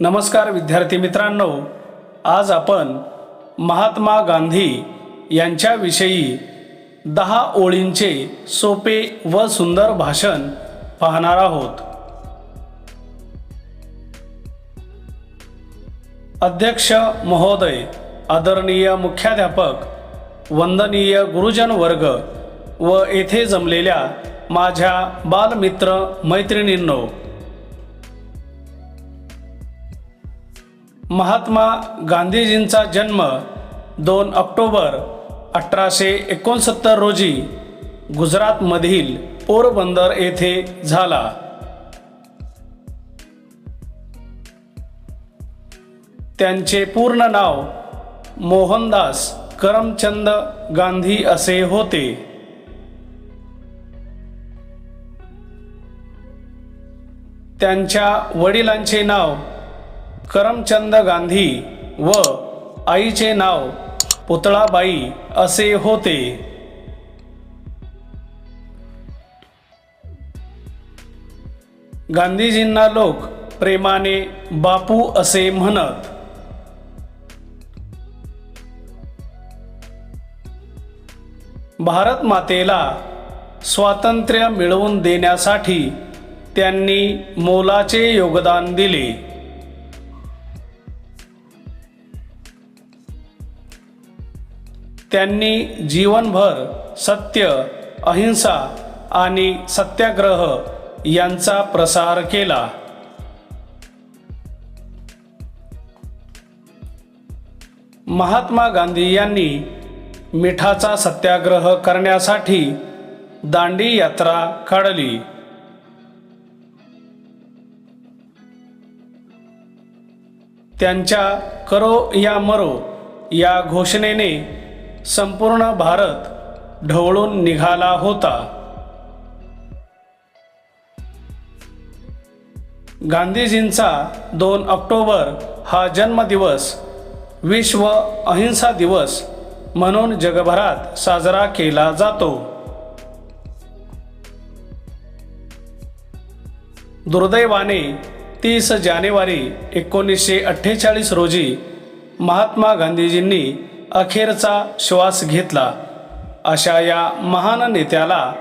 नमस्कार विद्यार्थी मित्रांनो आज आपण महात्मा गांधी यांच्याविषयी दहा ओळींचे सोपे व सुंदर भाषण पाहणार आहोत. अध्यक्ष महोदय आदरणीय मुख्याध्यापक वंदनीय गुरुजन वर्ग व येथे जमलेल्या माझ्या बालमित्र मैत्रिणींनो महात्मा गांधीजींचा जन्म दोन ऑक्टोबर अठराशे एकोणसत्तर रोजी गुजरातमधील पोरबंदर येथे झाला. त्यांचे पूर्ण नाव मोहनदास करमचंद गांधी असे होते. त्यांच्या वडिलांचे नाव करमचंद गांधी व आईचे नाव पुतळाबाई असे होते. गांधीजींना लोक प्रेमाने बापू असे म्हणत. भारत मातेला स्वातंत्र्य मिळवून देण्यासाठी त्यांनी मोलाचे योगदान दिले. त्यांनी जीवनभर सत्य अहिंसा आणि सत्याग्रह यांचा प्रसार केला. महात्मा गांधी यांनी मिठाचा सत्याग्रह करण्यासाठी दांडी यात्रा काढली. त्यांच्या करो या मरो या घोषणेने संपूर्ण भारत ढवळून निघाला होता. गांधीजींचा दोन ऑक्टोबर हा जन्मदिवस विश्व अहिंसा दिवस म्हणून जगभरात साजरा केला जातो. दुर्दैवाने तीस जानेवारी एकोणीसशे अठ्ठेचाळीस रोजी महात्मा गांधीजींनी अखेरचा श्वास घेतला. अशा या महान नेत्याला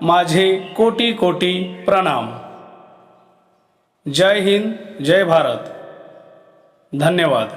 माझे कोटी कोटी प्रणाम. जय हिंद जय भारत. धन्यवाद.